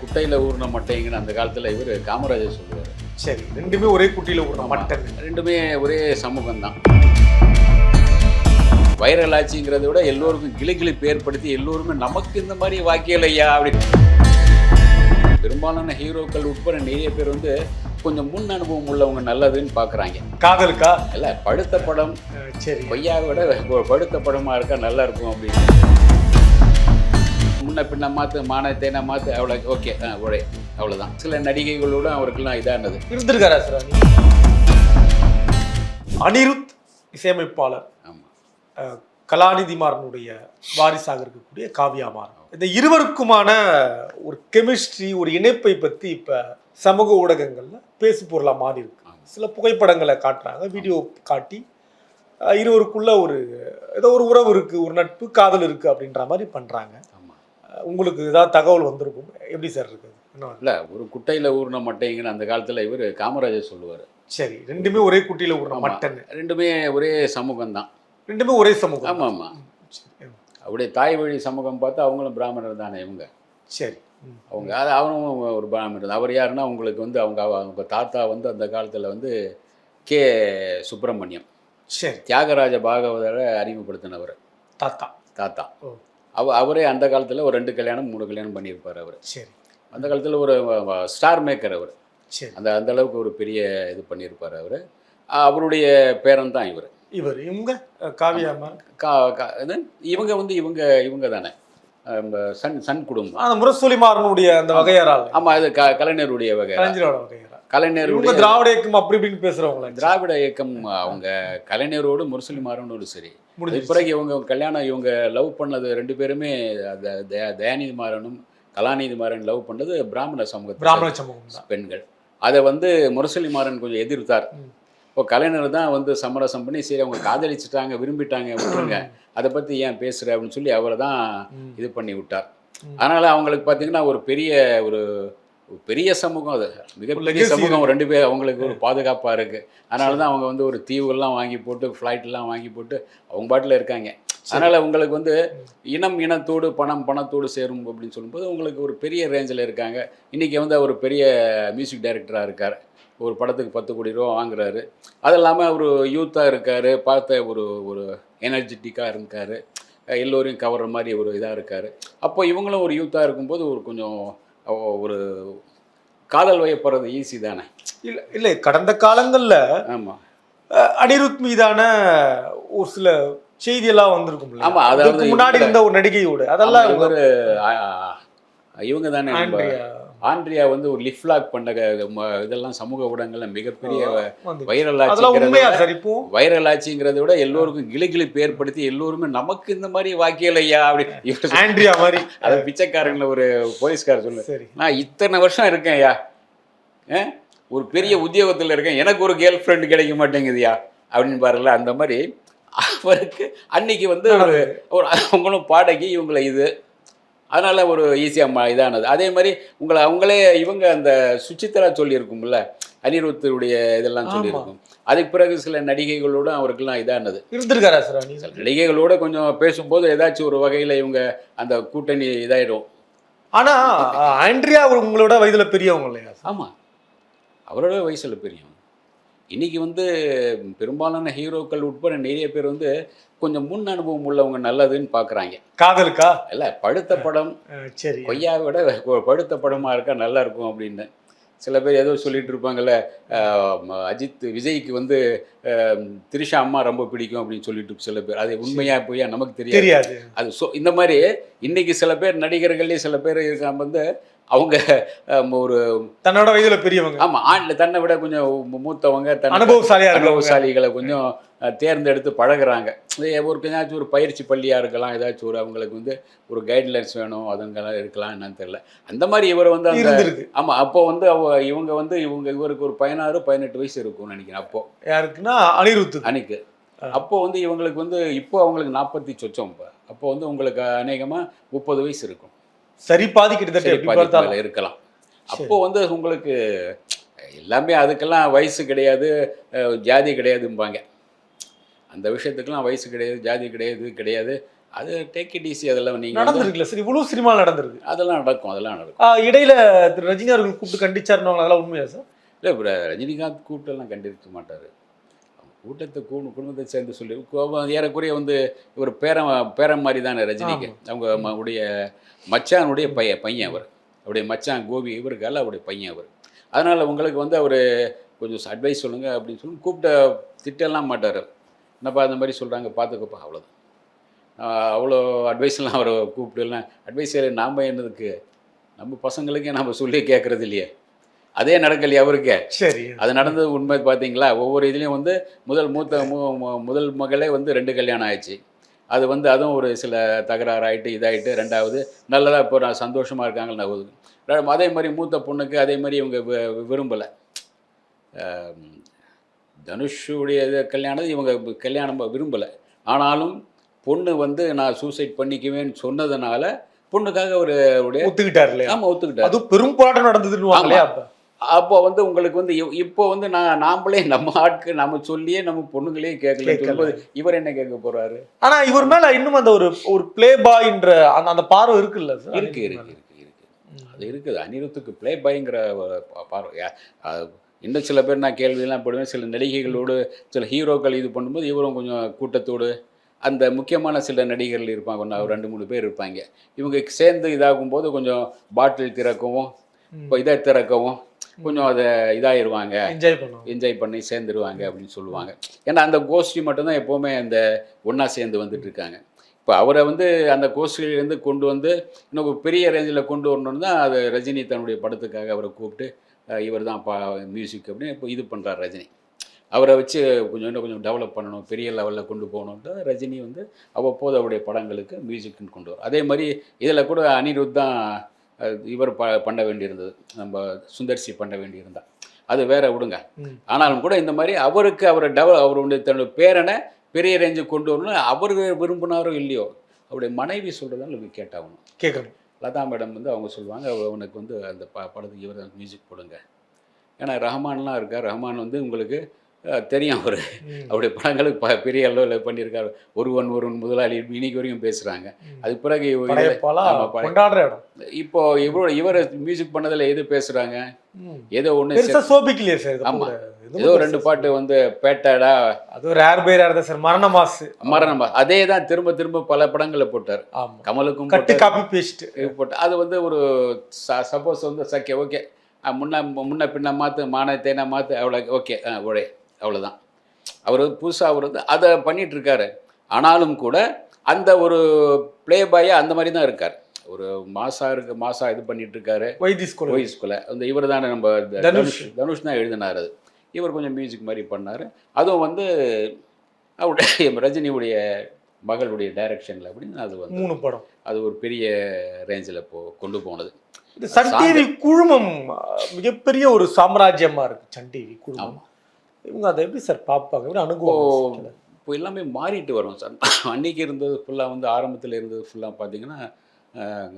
குட்டையில் ஊர்ன மட்டைங்கன்னு அந்த காலத்தில் இவர் காமராஜர் சொல்லுவார். சரி ரெண்டுமே ஒரே குட்டியில ஊர்ன மட்டன் ரெண்டுமே ஒரே சமூகம் தான் வைரல் ஆட்சிங்கிறத விட எல்லோருக்கும் கிளிகிழிப்பு ஏற்படுத்தி எல்லோருமே நமக்கு இந்த மாதிரி வாக்கியல் ஐயா அப்படின்னு. பெரும்பாலான ஹீரோக்கள் உட்பட நிறைய பேர் வந்து கொஞ்சம் முன் அனுபவம் உள்ளவங்க நல்லதுன்னு பார்க்குறாங்க காதலுக்கா? இல்லை படுத்த படம் சரி. பொய்யாவை விட படுத்த படமாக இருக்கா நல்லா இருக்கும் அப்படின்னு. முன்ன பின்ன மாற்று மான தேனை மாற்று அவ்வளோ ஓகே ஆ உழை அவ்வளோதான் சில நடிகைகளோட அவருக்கெல்லாம் இதானது இருந்திருக்காரா சார் அனி? அனிருத் இசையமைப்பாளர். ஆமாம் கலாநிதி மாறனுடைய வாரிசாக இருக்கக்கூடிய காவியா மாறன். இந்த இருவருக்குமான ஒரு கெமிஸ்ட்ரி ஒரு இணைப்பை பத்தி இப்ப சமூக ஊடகங்கள்ல பேசு பொருளா மாறி இருக்கு. சில புகைப்படங்களை காட்டுறாங்க வீடியோ காட்டி இருவருக்குள்ள ஒரு ஏதோ ஒரு உறவு இருக்கு ஒரு நட்பு காதல் இருக்கு அப்படின்ற மாதிரி அஹ், உங்களுக்கு ஏதாவது தகவல் வந்திருக்கும்? எப்படி சார் இருக்கு? என்ன இல்லை ஒரு குட்டையில் ஊர்ன மட்டைங்கன்னு அந்த காலத்தில் இவர் காமராஜர் சொல்லுவார். சரி ரெண்டுமே ஒரே குட்டியில ஆமா. மட்டன். ரெண்டுமே ஒரே சமூகம் தான் ரெண்டுமே ஒரே சமூகம். ஆமாம். ஆமாம். அப்படியே தாய் வழி சமூகம் பார்த்தா அவங்களும் பிராமணர் தானே இவங்க. சரி. அவங்க அது அவனும் ஒரு பிராமணர் அவர் யாருன்னா உங்களுக்கு வந்து அவங்க அவங்க தாத்தா வந்து அந்த காலத்தில் வந்து கே. சுப்பிரமணியம். சரி. தியாகராஜ பாகவதரை அறிமுகப்படுத்தினவர். தாத்தா. தாத்தா. ஓ. அவ அவரே அந்த காலத்தில் ஒரு ரெண்டு கல்யாணம் மூணு கல்யாணம் பண்ணியிருப்பார் அவர். சரி. அந்த காலத்தில் ஒரு ஸ்டார் மேக்கர் அவர். சரி. அந்த அந்த அளவுக்கு ஒரு பெரிய இது பண்ணியிருப்பார் அவர். அவருடைய பேரன் தான் இவர். இவர் இவங்க? அஹ், காவியா அம்மா? கா இவங்க வந்து இவங்க இவங்க தானே. சன் சன் குடும்பம். அந்த முரசொலி மாறனுடைய அந்த வகையறால் ஆமாம் அது க கலைஞருடைய வகை கலைஞரோட வகையறா கலைஞருடைய திராவிட இயக்கம் அப்படி இப்படின்னு பேசுறவங்களா? திராவிட இயக்கம் அவங்க கலைஞரோடு முரசொலி மாறனோடு சரி. பிறகு இவங்க கல்யாணம் இவங்க லவ் பண்ணது ரெண்டு பேருமே தயாநிதி மாறனும் கலாநிதி மாறன் லவ் பண்ணது பிராமண சமூகத்தை பிராமண சமூகம் பெண்கள். அதை வந்து முரசொலி மாறன் கொஞ்சம் எதிர்த்தார். இப்போ கலைஞர் தான் வந்து சமரசம் பண்ணி சரி அவங்க காதலிச்சிட்டாங்க விரும்பிட்டாங்க விட்டுருங்க. அதை பற்றி ஏன் பேசுகிற அப்படின்னு சொல்லி அவரை தான். இது பண்ணி விட்டார். அதனால் அவங்களுக்கு பார்த்தீங்கன்னா ஒரு பெரிய ஒரு பெரிய சமூகம் அது. மிகப்பெரிய சமூகம். ரெண்டு பேர் அவங்களுக்கு ஒரு பாதுகாப்பாக இருக்குது அதனால தான் அவங்க வந்து ஒரு தீவுகள்லாம் வாங்கி போட்டு ஃப்ளைட்லாம் வாங்கி போட்டு அவங்க பாட்டில் இருக்காங்க. அதனால் உங்களுக்கு வந்து இனம் இனத்தோடு பணம் பணத்தோடு சேரும் அப்படின்னு சொல்லும்போது உங்களுக்கு ஒரு பெரிய ரேஞ்சில் இருக்காங்க. இன்றைக்கி வந்து அவர் பெரிய மியூசிக் டைரக்டராக இருக்கார். ஒரு படத்துக்கு பத்து கோடி ரூபா வாங்குறாரு. அது இல்லாமல் ஒரு யூத்தாக இருக்கார். பார்த்த ஒரு ஒரு எனர்ஜெட்டிக்காக இருக்கார். எல்லோரையும் கவர்ற மாதிரி ஒரு இதாக இருக்கார். அப்போ இவங்களும் ஒரு யூத்தாக இருக்கும்போது ஒரு கொஞ்சம் ஒரு காதல் வயப்படுறது ஈஸி தானே? இல்ல இல்ல கடந்த காலங்கள்ல ஆமாம் அனிருத் மீதான ஒரு சில செய்தியெல்லாம் வந்திருக்கும் இல்லையா? ஆமா, அதாவது முன்னாடி இருந்த ஒரு நடிகையோடு அதெல்லாம் ஒரு இவங்க தானே ஆண்ட்ரியா வந்து ஒரு லிஃப்ட் லாக் பண்ண இதெல்லாம் சமூக ஊடகங்கள்ல மிகப்பெரிய வைரல் இப்போ? வைரல் ஆட்சிங்கிறத விட எல்லோருக்கும் கிளிகிழிப்பு ஏற்படுத்தி எல்லோருமே நமக்கு இந்த மாதிரி வாக்கியல் ஐயா அப்படி ஆண்ட்ரியா மாதிரி. அது பிச்சைக்காரங்கள ஒரு போலீஸ்கார் சொல்லு நான் இத்தனை வருஷம் இருக்கேன் ஐயா? ஒரு பெரிய உத்தியோகத்தில் இருக்கேன். எனக்கு ஒரு கேர்ள் ஃப்ரெண்டு கிடைக்க மாட்டேங்குதுயா அப்படின்னு பாருல அந்த மாதிரி அவருக்கு அன்னைக்கு வந்து ஒரு ஒரு அவங்களும் பாடகி இவங்களை இது. அதனால ஒரு ஈஸியாக இதானது. அதே மாதிரி உங்களை அவங்களே இவங்க அந்த சுச்சித்ரா சொல்லியிருக்கும்ல அனிருத்தருடைய இதெல்லாம். சொல்லியிருக்கும். அதுக்கு பிறகு சில நடிகைகளோட அவருக்கெல்லாம் இதானது. இருந்திருக்காரா சார் நடிகைகளோட கொஞ்சம் பேசும்போது ஏதாச்சும் ஒரு வகையில் இவங்க அந்த கூட்டணி இதாயிடும். ஆனா அஹ், ஆண்ட்ரியா உங்களோட வயதுல பெரியவங்க இல்லையா? ஆமாம் அவரோட வயசில் பெரியவன் இன்னைக்கு வந்து பெரும்பாலான ஹீரோக்கள் உட்பட நிறைய பேர் வந்து கொஞ்சம் முன் அனுபவம் உள்ளவங்க நல்லதுன்னு பார்க்குறாங்க காதலுக்கா? இல்லை படுத்த படம் சரி. கொய்யாவை விட படுத்த படமாக இருக்கா நல்லா இருக்கும் அப்படின்னு. சில பேர் ஏதோ சொல்லிட்டு இருப்பாங்கல்ல அஜித் விஜய்க்கு வந்து திரிஷா அம்மா ரொம்ப பிடிக்கும் அப்படின்னு சொல்லிட்டு சில பேர். அது உண்மையா பொய்யா நமக்கு தெரியாது. அது சொ இந்த மாதிரி இன்னைக்கு சில பேர் நடிகர்களே சில பேர் இருக்காம வந்து அவங்க ஒரு தன்னோட வயதுல பெரியவங்க. ஆமா ஆண்ல தன்னை விட கொஞ்சம் மூத்தவங்க தன்னை- அனுபவசாலியா இருக்கவங்க அனுபவசாலிகளை கொஞ்சம் தேர்ந்தெடுத்து பழகுறாங்க. ஒரு ஏதாச்சும் ஒரு பயிற்சி பள்ளியாக இருக்கலாம் ஏதாச்சும் ஒரு அவங்களுக்கு வந்து ஒரு கைட்லைன்ஸ் வேணும் அதுங்கெல்லாம் இருக்கலாம் என்னன்னு தெரியல. அந்த மாதிரி இவர் வந்து அந்த ஆமாம் அப்போ வந்து அவ இவங்க வந்து இவங்க இவருக்கு ஒரு பதினாறு பதினெட்டு வயசு இருக்கும்னு நினைக்கிறேன் அப்போ. யாருக்குன்னா அனிருத்து. அன்னைக்கு அப்போ வந்து இவங்களுக்கு வந்து இப்போ அவங்களுக்கு நாற்பத்தி சொச்சம் இப்போ. அப்போ வந்து உங்களுக்கு அநேகமாக முப்பது வயசு இருக்கும். சரி பாதி கிட்டத்தட்ட எப்படி பார்த்தாலும். இருக்கலாம். அப்போ வந்து உங்களுக்கு எல்லாமே அதுக்கெல்லாம் வயசு கிடையாது ஜாதி கிடையாதும்பாங்க. அந்த விஷயத்துக்கெல்லாம் வயசு கிடையாது ஜாதி கிடையாது கிடையாது. அது டேக் இட் ஈஸி அதெல்லாம் நீங்கள் நடந்திருக்குல்ல சார் இவ்வளவு சினிமா நடந்திருக்கு. அதெல்லாம் நடக்கும் அதெல்லாம் நடக்கும். இடையில திரு ரஜினி அவர்கள் கூப்பிட்டு கண்டிச்சாருன்னு அதெல்லாம் உண்மையா சார்? இல்லை இப்போ ரஜினிகாந்த் கூட்டெல்லாம் கண்டிருக்க மாட்டார். கூட்டத்தை கூ குடும்பத்தை சேர்ந்து சொல்லி கோபம் ஏறக்குறைய வந்து இவர் பேரன் பேரன் மாதிரி தானே ரஜினிக்கு அவங்க உடைய மச்சானுடைய பையன் பையன் அவர். அவருடைய மச்சான் கோபி இவருக்கால அவருடைய பையன் அவர். அதனால் உங்களுக்கு வந்து அவர் கொஞ்சம் அட்வைஸ் சொல்லுங்கள் அப்படின்னு சொல்லி கூப்பிட்ட திட்டெல்லாம் மாட்டார். என்னப்பா அந்த மாதிரி சொல்கிறாங்க பார்த்துக்கப்பா அவ்வளோதான் அவ்வளோ அட்வைஸ்லாம் அவர் கூப்பிட்டுலாம் அட்வைஸ் நாம் என்னதுக்கு? நம்ம பசங்களுக்கே நம்ம சொல்லி கேட்குறது இல்லையே. அதே நடக்கலையே அவருக்கே? சரி. அது நடந்தது உண்மை பார்த்தீங்களா? ஒவ்வொரு இதுலேயும் வந்து முதல் மூத்த முதல் மகளே வந்து ரெண்டு கல்யாணம் ஆயிடுச்சு. அது வந்து அதுவும் ஒரு சில தகராறு ஆகிட்டு இதாகிட்டு ரெண்டாவது நல்லதாக இப்போ நான் சந்தோஷமாக இருக்காங்க நான் ஒதுக்கு. ரெ- அதே மாதிரி மூத்த பொண்ணுக்கு அதே மாதிரி இவங்க விரும்பலை. தனுஷுடைய இது கல்யாணம் இவங்க கல்யாணம் விரும்பலை. ஆனாலும் பொண்ணு வந்து நான் சூசைட் பண்ணிக்குவேன்னு சொன்னதுனால பொண்ணுக்காக ஒரு ஒத்துக்கிட்டாரு இல்லையா? ஆமாம் ஒத்துக்கிட்டார். அது பெரும் போராட்டம் நடந்ததுன்னு அப்ப வந்து உங்களுக்கு வந்து இப்போ வந்து நான் நாமளே நம்ம ஆட்கு நம்ம சொல்லியே நம்ம பொண்ணுங்களே கேட்கல. இவர் என்ன கேட்க போறாரு? ஆனா இவர் மேல இன்னும் அந்த ஒரு ஒரு பிளே பாய்ன்ற அந்த அந்த பார்வை இருக்குல்ல இருக்கு இருக்கு இருக்கு இருக்கு. அது இருக்குது. அனிருத்துக்கு ப்ளே பாய்ங்கிற பார்வை இன்னும் சில பேர் நான் கேள்வியெல்லாம் போடுவேன். சில நடிகைகளோடு சில ஹீரோக்கள் இது பண்ணும்போது இவரும் கொஞ்சம் கூட்டத்தோடு அந்த முக்கியமான சில நடிகர்கள் இருப்பாங்க. ஒன்று ரெண்டு மூணு பேர் இருப்பாங்க. இவங்க சேர்ந்து இதாகும் போது கொஞ்சம் பாட்டில் திறக்கவும் இப்போ இதை திறக்கவும் கொஞ்சம் அதை இதாயிருவாங்க. என்ஜாய் பண்ணுவோம் என்ஜாய் பண்ணி சேர்ந்துருவாங்க அப்படின்னு சொல்லுவாங்க. ஏன்னா அந்த கோஷ்டி மட்டும்தான் எப்போவுமே அந்த ஒன்றா சேர்ந்து வந்துட்டு இருக்காங்க இப்போ அவரை வந்து அந்த கோஷ்டியிலேருந்து கொண்டு வந்து இன்னும் பெரிய ரேஞ்சில் கொண்டு வரணும்னு தான் அது ரஜினி தன்னுடைய படத்துக்காக அவரை கூப்பிட்டு இவர் தான் பா மியூசிக் அப்படின்னு இப்போ இது பண்ணுறார் ரஜினி. அவரை வச்சு கொஞ்சம் இன்னும் கொஞ்சம் டெவலப் பண்ணணும் பெரிய லெவலில் கொண்டு போகணுன்ட்டு ரஜினி வந்து அவ்வப்போது அவருடைய படங்களுக்கு மியூசிக்னு கொண்டு வரும் அதே மாதிரி இதில் கூட அனிருத் தான் இவர் ப பண்ண வேண்டியிருந்தது. நம்ம சுந்தர்சி பண்ண வேண்டியிருந்தா. அது வேற விடுங்க. ஆனாலும் கூட இந்த மாதிரி அவருக்கு அவரை டெவ அவருடைய தன்னுடைய பேரனை பெரிய ரேஞ்சுக்கு கொண்டு வரணும் அவர் விரும்பினாரோ இல்லையோ அவருடைய மனைவி சொல்கிறதால நம்ம கேட்டாகணும் கேட்கணும். லதா மேடம் வந்து அவங்க சொல்லுவாங்க உனக்கு வந்து அந்த ப படத்துக்கு இவர் மியூசிக் போடுங்க. ஏன்னா ரஹ்மான்லாம் இருக்கார். ரஹ்மான் வந்து உங்களுக்கு தெரியும் அவர். அவருடைய படங்களுக்கு ப பெரிய அளவில் பண்ணியிருக்காரு. ஒருவன் ஒருவன் முதலாளி இன்னைக்கு வரைக்கும் பேசுகிறாங்க அது பிறகு இப்போ இவரோட இவர் மியூசிக் பண்ணதில் எது பேசுகிறாங்க. ஏதோ ஒன்று சோபிக்கலையே சார் இது ஆமா. கூட. இதுவும் ஏதோ ரெண்டு பாட்டு வந்து பேட்டாடா. அது ஒரு ஏர் பேர் இருந்தா சார்? மரண மாசு மரணம் அதே தான் திரும்ப திரும்ப பல படங்களை போட்டார். கமலுக்கும் கட்டு காப்பி பேஸ்ட் போட்டு அது வந்து ஒரு சப்போஸ் வந்து சக்கே ஓகே. முன்ன முன்ன பின்ன மாற்று மான தேனை மாற்று அவ்வளோ ஓகே. ஆ ஒரே அவ்வளோதான் அவர் புதுசாக அவர் வந்து அதை பண்ணிட்டு இருக்காரு ஆனாலும் கூட அந்த ஒரு ப்ளே பாயை அந்த மாதிரி தான் இருக்கார். ஒரு மாசா இருக்கு மாசா இது பண்ணிட்டு இருக்காரு வைத்தி ஸ்கூல் ஓய்ஸ்குள்ள அந்த இவர் தானே நம்ம தனுஷ். தனுஷ் தான் எழுதினார் அது. இவர் கொஞ்சம் மியூசிக் மாதிரி பண்ணார். அதுவும் வந்து அவருடைய ரஜினியுடைய மகளுடைய டைரக்ஷனில் அப்படின்னு அது வந்து மூணு படம். அது ஒரு பெரிய ரேஞ்சில் இப்போ கொண்டு போனது. சன் டிவி குழுமம் மிகப்பெரிய ஒரு சாம்ராஜ்யமா இருக்கு சன் டிவி குழுமம். இவங்க அதை எப்படி சார் பார்ப்பாங்க? எப்படி அனுபவம் இப்போ எல்லாமே மாறிட்டு வரும் சார். அன்னைக்கு இருந்தது ஃபுல்லாக வந்து ஆரம்பத்தில் இருந்தது ஃபுல்லாக பார்த்தீங்கன்னா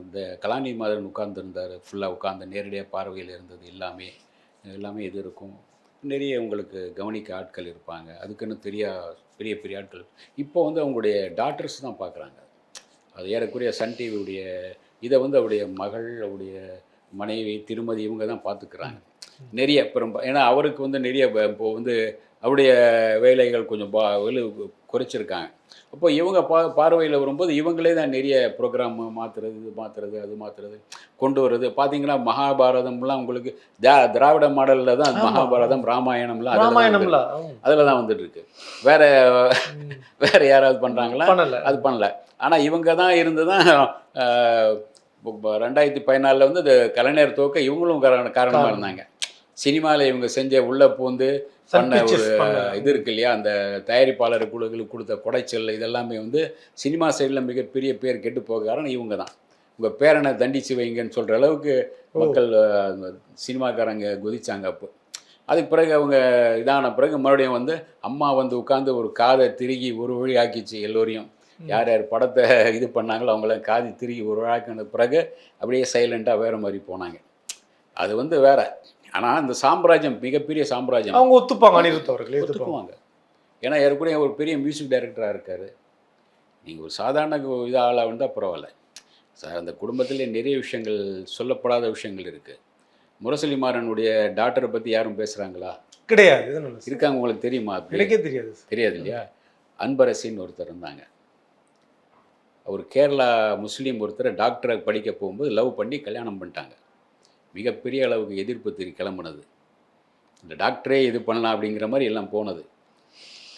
இந்த கலாநிதி மாதன் உட்கார்ந்துருந்தார். ஃபுல்லாக உட்கார்ந்து நேரடியாக பார்வையில் இருந்தது எல்லாமே. எல்லாமே இது இருக்கும். நிறைய உங்களுக்கு கவனிக்க ஆட்கள் இருப்பாங்க. அதுக்குன்னு தெரிய பெரிய பெரிய ஆட்கள். இப்போ வந்து அவங்களுடைய டாக்டர்ஸ் தான் பார்க்குறாங்க. அது ஏறக்குறைய சன் டிவியுடைய இதை வந்து அவருடைய மகள் அவருடைய மனைவி திருமதி இவங்க தான் பார்த்துக்கிறாங்க. நிறைய பெரும் ஏன்னா அவருக்கு வந்து நிறைய இப்போ வந்து அவருடைய வேலைகள் கொஞ்சம் பா குறைச்சிருக்காங்க. அப்போ இவங்க பா பார்வையில் வரும்போது இவங்களே தான் நிறைய ப்ரோக்ராம் மாற்றுறது இது மாற்றுறது அது மாற்றுறது கொண்டு வர்றது. பார்த்தீங்கன்னா மகாபாரதம்லாம் உங்களுக்கு திரா திராவிட மாடலில் தான். மகாபாரதம் ராமாயணம்லாம் ராமாயணம்ல. அதில் தான் வந்துட்டு இருக்கு வேற வேற யாராவது பண்ணுறாங்களா அது பண்ணல. ஆனால் இவங்க தான் இருந்து தான் ரெண்டாயிரத்தி பதினாலில் வந்து கலைஞர் தோக்க இவங்களும் காரண காரணமாக காரணம். இருந்தாங்க. சினிமாவில் இவங்க செஞ்ச உள்ள பூந்து பண்ண ஒரு. இது இருக்கு இல்லையா? அந்த தயாரிப்பாளர் குழுக்களுக்கு கொடுத்த கொடைச்சல் இதெல்லாமே வந்து சினிமா சைடில் மிகப்பெரிய பேர் கெட்டு போக காரணம் இவங்க தான் உங்கள் பேரனை தண்டிச்சு வைங்கன்னு சொல்கிற அளவுக்கு. மக்கள் சினிமாக்காரங்க குதிச்சாங்க அப்போ. அதுக்கு பிறகு அவங்க இதான பிறகு மறுபடியும் வந்து அம்மா வந்து உட்காந்து ஒரு காதை திருகி ஒரு வழி ஆக்கிச்சு எல்லோரையும். யார் யார் படத்தை இது பண்ணாங்களோ அவங்களாம் காதி திருகி ஒரு வழாக்கின பிறகு அப்படியே சைலண்ட்டாக வேறு மாதிரி போனாங்க. அது வந்து வேற. ஆனால் இந்த சாம்ராஜ்யம் மிகப்பெரிய சாம்ராஜ்யம். அவங்க ஒத்துப்பாங்க அனிருத் அவர்கள் ஒத்துக்குவாங்க. ஏன்னா ஏற்கனவே ஒரு பெரிய மியூசிக் டைரக்டராக இருக்கார். நீங்கள் ஒரு சாதாரண இது ஆளாக வந்தால் பரவாயில்ல. சார் அந்த குடும்பத்திலே நிறைய விஷயங்கள் சொல்லப்படாத விஷயங்கள் இருக்குது முரசொலி மாறனுடைய டாக்டரை பற்றி யாரும் பேசுகிறாங்களா கிடையாது. இருக்காங்க உங்களுக்கு தெரியுமா? எனக்கே தெரியாது. தெரியாது இல்லையா? அன்பரசின்னு ஒருத்தர் இருந்தாங்க. அவர் கேரளா முஸ்லீம் ஒருத்தரை டாக்டரை படிக்க போகும்போது லவ் பண்ணி கல்யாணம் பண்ணிட்டாங்க. மிகப்பெரிய அளவுக்கு எதிர்ப்பு திரி கிளம்புனது. இந்த டாக்டரே இது பண்ணலாம் அப்படிங்கிற மாதிரி எல்லாம் போனது.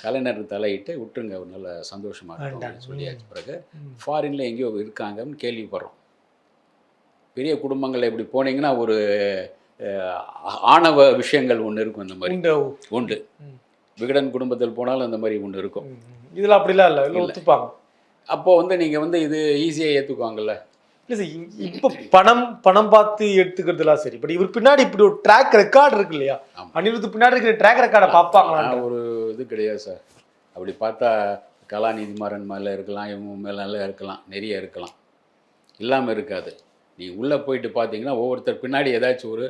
கலைஞர் தலையிட்டு விட்டுருங்க ஒரு நல்ல சந்தோஷமாக சொல்லியாச்சு. பிறகு. ஃபாரினில் எங்கேயோ இருக்காங்கன்னு கேள்விப்படுறோம். பெரிய குடும்பங்கள் இப்படி போனீங்கன்னா ஒரு ஆணவ விஷயங்கள் ஒன்று இருக்கும் இந்த மாதிரி. உண்டு. விகடன் குடும்பத்தில் போனாலும் அந்த மாதிரி ஒன்று இருக்கும். இதுல அப்படிலாம் இல்லை. ஒத்துப்பாங்க. அப்போ வந்து நீங்கள் வந்து இது ஈஸியாக ஏற்றுக்குவாங்கல்ல இல்லை சார் இப்போ பணம் பணம் பார்த்து எடுத்துக்கிறதுலாம் சரி. பட் இவர் பின்னாடி இப்படி ஒரு ட்ராக் ரெக்கார்டு இருக்கு இல்லையா? ஆமா. அனிருத் பின்னாடி இருக்கிற ட்ராக் ரெக்கார்டை பார்ப்பாங்களா? ஒரு இது கிடையாது சார் அப்படி பார்த்தா கலாநிதி மாறன் மேலே இருக்கலாம் இவங்க மேலே இருக்கலாம் நிறைய இருக்கலாம். இல்லாமல் இருக்காது. நீ உள்ளே போயிட்டு பார்த்தீங்கன்னா ஒவ்வொருத்தர் பின்னாடி ஏதாச்சும் ஒரு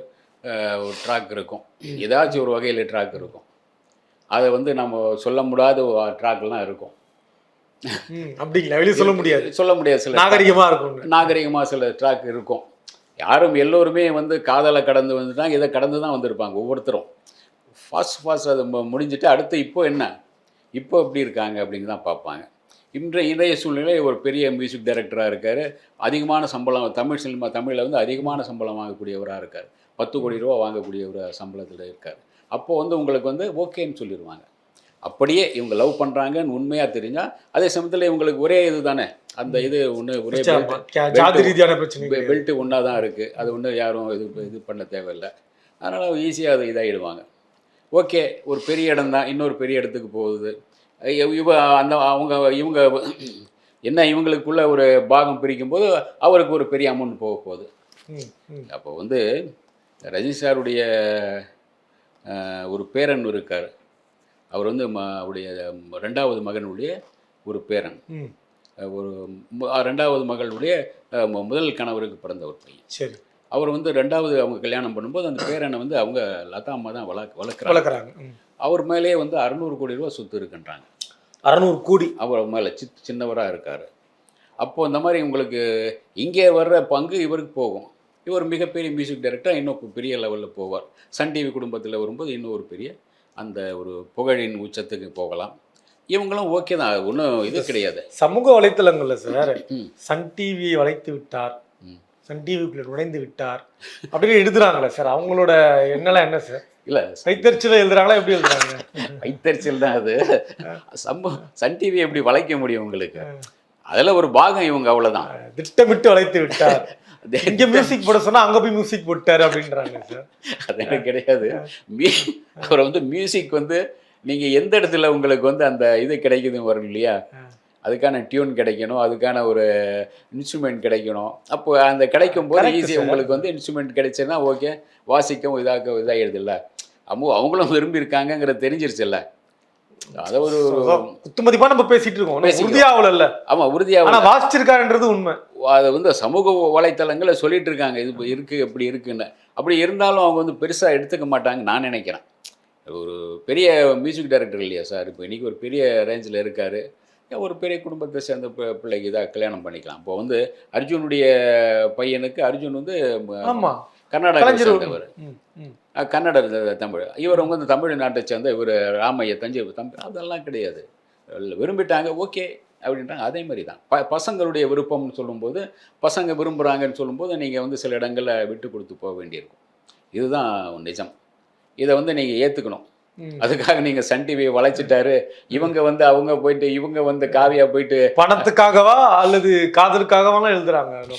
ஒரு ட்ராக் இருக்கும். ஏதாச்சும் ஒரு வகையில் ட்ராக் இருக்கும். அதை வந்து நம்ம சொல்ல முடியாத ட்ராக்லாம் இருக்கும். அப்படிங்களா? வெளியே சொல்ல முடியாது. சொல்ல முடியாது சில நாகரிகமா இருக்கும் நாகரிகமாக சில ட்ராக் இருக்கும். யாரும் எல்லோருமே வந்து காதலை கடந்து வந்துட்டாங்க இதை கடந்து தான் வந்திருப்பாங்க ஒவ்வொருத்தரும். ஃபாஸ்ட் ஃபாஸ்ட் அது மு- முடிஞ்சிட்டு அடுத்து இப்போ என்ன? இப்போ எப்படி இருக்காங்க அப்படின்னு தான் பார்ப்பாங்க. இன்றைய இன்றைய சூழ்நிலை ஒரு பெரிய மியூசிக் டைரக்டராக இருக்கார். அதிகமான சம்பளம் தமிழ் சினிமா தமிழில் வந்து அதிகமான சம்பளம் வாங்கக்கூடியவராக இருக்கார். பத்து கோடி ரூபா வாங்கக்கூடிய ஒரு சம்பளத்தில் இருக்கார். அப்போது வந்து உங்களுக்கு வந்து ஓகேன்னு சொல்லிடுவாங்க. அப்படியே இவங்க லவ் பண்ணுறாங்கன்னு உண்மையாக தெரிஞ்சால் அதே சமயத்தில் இவங்களுக்கு ஒரே இது தானே. அந்த இது ஒன்று ஒரே ஜாதி ரீதியான பிரச்சனை. பெல்ட்டு ஒன்றா தான் இருக்குது அது ஒன்றும் யாரும் இது இது பண்ண தேவையில்லை. அதனால் ஈஸியாக அது இதாகிடுவாங்க ஓகே ஒரு பெரிய இடம் தான். இன்னொரு பெரிய இடத்துக்கு போகுது. இவ- அந்த அவங்க இவங்க என்ன இவங்களுக்குள்ள ஒரு பாகம் பிரிக்கும்போது அவருக்கு ஒரு பெரிய அமௌண்ட் போக போகுது. அப்போ வந்து ரஜினி சாருடைய ஒரு பேரன் இருக்கார். அவர் வந்து ம அவருடைய ரெண்டாவது மகனுடைய ஒரு பேரன். ஒரு ரெண்டாவது மகளுடைய முதல் கணவருக்கு பிறந்த ஒரு பையன். சரி. அவர் வந்து ரெண்டாவது அவங்க கல்யாணம் பண்ணும்போது அந்த பேரனை வந்து அவங்க லதா அம்மா தான் வளர்க்க வளர்க்குறாங்க. அவர் மேலேயே வந்து அறுநூறு கோடி ரூபா சொத்து இருக்குன்றாங்க. அறநூறு கோடி. அவர் மேலே சி சின்னவராக இருக்கார். அப்போது இந்த மாதிரி உங்களுக்கு இங்கே வர்ற பங்கு இவருக்கு போகும். இவர் மிகப்பெரிய மியூசிக் டைரக்டர் இன்னும் பெரிய லெவலில் போவார். சன் டிவி குடும்பத்தில் வரும்போது இன்னும் ஒரு பெரிய அந்த ஒரு புகழின் உச்சத்துக்கு போகலாம். இவங்களும் ஓகே தான் ஒன்றும் இது கிடையாது. சமூக வலைத்தளங்கள்ல சார். சன் டிவியை வளைத்து விட்டார். சன் டிவிக்குள்ள நுழைந்து விட்டார். அப்படின்னு எழுதுறாங்களே சார் அவங்களோட என்னெல்லாம் என்ன சார் இல்லை. கைத்தறிச்சல எழுதுறாங்களா எப்படி எழுதுறாங்க? வைத்தறிச்சல் தான் அது. சம்ப சன் டிவி எப்படி வளைக்க முடியும் உங்களுக்கு? அதில் ஒரு பாகம் இவங்க அவ்வளோதான் திட்டமிட்டு வளைத்து விட்டார். இங்க மியூசிக் போட சொன்னா அங்க போய் மியூசிக் போட்டாரு அப்படின்றாங்க சார் அது எனக்கு கிடையாது. மியூ அப்புறம் வந்து மியூசிக் வந்து நீங்கள் எந்த இடத்துல உங்களுக்கு வந்து அந்த இது கிடைக்குதுன்னு வரும் இல்லையா? அதுக்கான டியூன் கிடைக்கணும் அதுக்கான ஒரு இன்ஸ்ட்ருமெண்ட் கிடைக்கணும். அப்போ அந்த கிடைக்கும் போது Correct, ஈஸி sir. உங்களுக்கு வந்து இன்ஸ்ட்ருமெண்ட் கிடைச்சுன்னா ஓகே வாசிக்கவும் இதாக்க இதாகிடுதுல்ல. அம்மு அவங்களும் விரும்பி இருக்காங்கங்கிறது தெரிஞ்சிருச்சுல்ல. அதை ஒரு குத்துமதிப்பா நம்ம பேசிட்டு இருக்கோம். உறுதியாவல இல்ல. ஆமாம் உறுதியாக வாசிச்சிருக்காருன்றது உண்மை. அதை வந்து சமூக வலைத்தளங்களை சொல்லிட்டு இருக்காங்க. இது இருக்கு இப்படி இருக்குன்னு. அப்படி இருந்தாலும் அவங்க வந்து பெருசாக எடுத்துக்க மாட்டாங்க நான் நினைக்கிறேன். ஒரு பெரிய மியூசிக் டைரக்டர் இல்லையா சார்? இப்போ இன்னைக்கு ஒரு பெரிய ரேஞ்சில் இருக்காரு. ஒரு பெரிய குடும்பத்தை சேர்ந்த பிள்ளைக்கு இதாக கல்யாணம் பண்ணிக்கலாம்? இப்போ வந்து அர்ஜுனுடைய பையனுக்கு அர்ஜுன் வந்து ம- ஒரு- சேர்ந்தவர். த- தமிழ். இவர் வந்து தமிழ் நாட்டை சேர்ந்த இவர் ராமைய தஞ்சை தம்பி. அதெல்லாம் கிடையாது. விரும்பிட்டாங்க ஓகே அப்படின்றாங்க. அதே மாதிரி தான். ப பசங்களுடைய விருப்பம்னு சொல்லும்போது பசங்க விரும்புகிறாங்கன்னு சொல்லும்போது நீங்கள் வந்து சில இடங்களில் விட்டு கொடுத்து போக வேண்டியிருக்கும். இதுதான் நிஜம். இதை வந்து நீங்கள் ஏற்றுக்கணும். அதுக்காக நீங்கள் சன் டிவியை வளைச்சிட்டாரு. இவங்க வந்து அவங்க போயிட்டு இவங்க வந்து காவியா போயிட்டு பணத்துக்காகவா அல்லது காதலுக்காகவா எழுதுறாங்க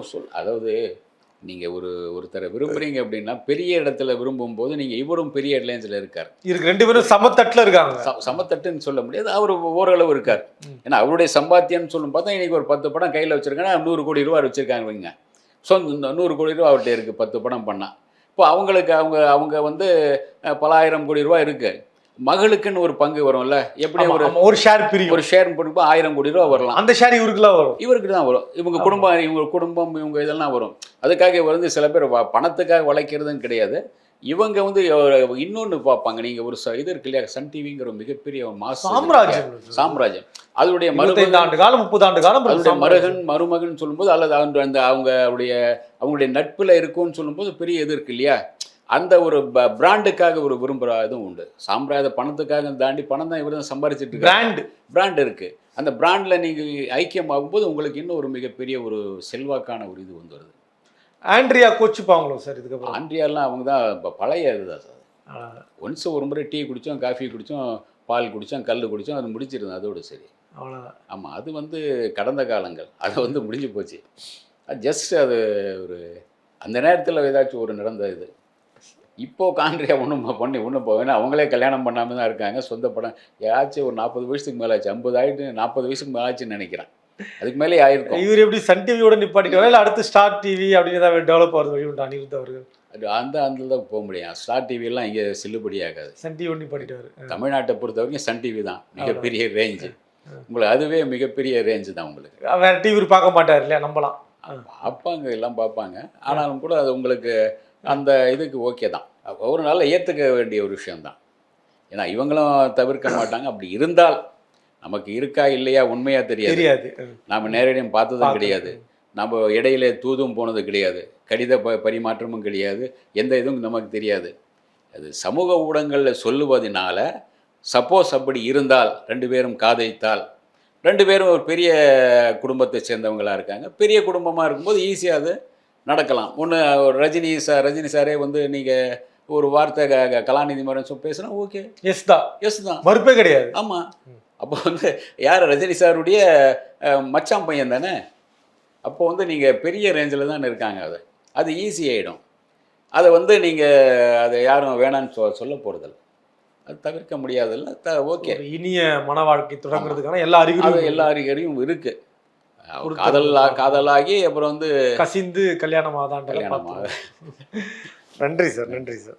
சொல். அதாவது நீங்கள் ஒரு ஒருத்தரை விரும்புறீங்க அப்படின்னா பெரிய இடத்துல விரும்பும்போது நீங்கள் இவரும் பெரிய ஹெட்லைன்ஸில் இருக்கார். இருக்கு ரெண்டு பேரும் சமத்தட்டுல இருக்காங்க. சமத்தட்டுன்னு சொல்ல முடியாது. அவர் ஓரளவு இருக்கார். ஏன்னா அவருடைய சம்பாத்தியம்னு சொல்லும் பார்த்தா இன்னைக்கு ஒரு பத்து படம் கையில் வச்சிருக்காங்கன்னா நூறு கோடி ரூபா வச்சிருக்காங்க வைங்க சொந்த நூறு கோடி ரூபா அவர்கிட்ட இருக்குது பத்து படம் பண்ணால் இப்போ அவங்களுக்கு அவங்க அவங்க வந்து அஹ், பல ஆயிரம் கோடி ரூபா இருக்கு. மகளுக்குன்னு ஒரு பங்கு வரும்ல. எப்படி ஒரு ஒரு ஷேர் பிரியும். ஒரு ஷேர் போட்டு ஆயிரம் கோடி ரூபா வரலாம். அந்த ஷேர் இவருக்குலாம் வரும். இவருக்கு தான் வரும். இவங்க குடும்பம் இவங்க குடும்பம் இவங்க இதெல்லாம் வரும். அதுக்காக வந்து சில பேர் பணத்துக்காக வளைக்கிறதும் கிடையாது. இவங்க வந்து இன்னொன்று பார்ப்பாங்க. நீங்கள் ஒரு இது இருக்கு இல்லையா? சன் டிவிங்கிற மிகப்பெரிய மாசு. சாம்ராஜ்யம். சாம்ராஜ்யம். அதனுடைய மருமகன் ஆண்டு காலம் முப்பது ஆண்டு காலம் அதனுடைய. மருகன் மருமகன் சொல்லும்போது அல்லது அந்த அந்த அவங்க அவருடைய அவங்களுடைய நட்புல இருக்கும்னு சொல்லும்போது பெரிய இது இருக்கு இல்லையா? அந்த ஒரு பிராண்டுக்காக ஒரு விரும்புகிற இதுவும் உண்டு. சாம்ராஜ்ய பணத்துக்காக தாண்டி பணம் தான் இவர் தான் சம்பாரிச்சிட்டு பிராண்ட் பிராண்ட் இருக்கு. அந்த பிராண்ட்ல நீங்க ஐக்கியம் ஆகும்போது உங்களுக்கு இன்னும் ஒரு மிகப்பெரிய ஒரு செல்வாக்கான ஒரு இது வந்து வருது. ஆண்ட்ரியா கோச்சுப்பாங்களோ சார் இதுக்கப்புறம்? ஆண்ட்ரியாலாம் அவங்க தான் இப்போ பழைய இதுதான் சார். ஒன்ஸ் ஒரு முறை டீ குடித்தோம் காஃபி குடித்தோம் பால் குடித்தோம் கல் குடித்தோம் அது முடிச்சிருந்தோம் அதோட சரி. அவ்வளவுதான். ஆமாம் அது வந்து கடந்த காலங்கள். அது வந்து முடிஞ்சு போச்சு. அது ஜஸ்ட் அது ஒரு அந்த நேரத்தில் ஏதாச்சும் ஒரு நடந்த இது. இப்போ காண்ட்ரியா ஒன்றும் பண்ணி ஒன்றும் போவேன் அவங்களே கல்யாணம் பண்ணாமல் தான் இருக்காங்க. சொந்த படம். ஏதாச்சும் ஒரு நாற்பது வயசுக்கு மேலே ஆச்சு ஐம்பது ஆயிட்டு நாற்பது வயசுக்கு மேலே ஆச்சுன்னு நினைக்கிறேன். அதுக்கு மேலே ஆயிருக்கும். இவர் எப்படி சன் டிவியோட நிப்பாட்டிட்டு இல்ல அடுத்து ஸ்டார் டிவி அப்படின்னு ஏதாவது டெவலப் ஆகிறது வழி உண்டு அனிருத் அவர்கள்? அந்த அந்த தான் போக முடியும். ஸ்டார் டிவியெல்லாம் இங்கே செல்லுபடி ஆகாது. சன் டிவியோட நிப்பாட்டிட்டாரு தமிழ்நாட்டை பொறுத்த வரைக்கும் சன் டிவி தான். மிகப்பெரிய ரேஞ்சு உங்களுக்கு அதுவே மிகப்பெரிய ரேஞ்சு தான் உங்களுக்கு. வேற டிவி பார்க்க மாட்டார் இல்லையா? நம்பலாம். பார்ப்பாங்க எல்லாம் பார்ப்பாங்க. ஆனாலும் கூட அது உங்களுக்கு அந்த இதுக்கு ஓகே தான். ஒரு நாள் ஏற்றுக்க வேண்டிய ஒரு விஷயம்தான். ஏன்னா இவங்களும் தவிர்க்க மாட்டாங்க. அப்படி இருந்தால் நமக்கு இருக்கா இல்லையா உண்மையா தெரியாது. தெரியாது. நாம நேரடியாக பார்த்ததும் பார்த்தது. கிடையாது. நம்ம இடையில தூதும் போனது கிடையாது. கடித ப பரிமாற்றமும் கிடையாது. எந்த இதுவும் நமக்கு தெரியாது. அது சமூக ஊடகங்களில் சொல்லுவதனால சப்போஸ் அப்படி இருந்தால் ரெண்டு பேரும் காதலித்தால் ரெண்டு பேரும் ஒரு பெரிய குடும்பத்தை சேர்ந்தவங்களா இருக்காங்க. பெரிய குடும்பமாக இருக்கும்போது ஈஸியாக அது நடக்கலாம். ஒன்று ரஜினி சார் ரஜினி சாரே வந்து நீங்கள் ஒரு வார்த்தை க- கலாநிதி சொல் பேசுனா ஓகே எஸ் தான். எஸ் தான். மறுப்பே கிடையாது. ஆமாம் அப்போ வந்து யார்? ரஜினி சாருடைய மச்சான் பையன் தானே? அப்போ வந்து நீங்கள் பெரிய ரேஞ்சில் தான் இருக்காங்க அது. அது ஈஸி ஆகிடும் அதை வந்து நீங்கள் அதை யாரும் வேணான்னு சொ சொல்ல போகிறதில்ல அது தவிர்க்க முடியாதுல்ல. த ஓகே இனிய மன வாழ்க்கை தொடங்குறதுக்கான எல்லா அறிகுறியும் எல்லா அறிகுறியும் இருக்கு. கொடுத்த காதல் காதலாகி அப்புறம் வந்து கசிந்து கல்யாணம் ஆதாண்டெல்லாம் கல்யாணம் பார்த்து நன்றி சார் நன்றி சார்.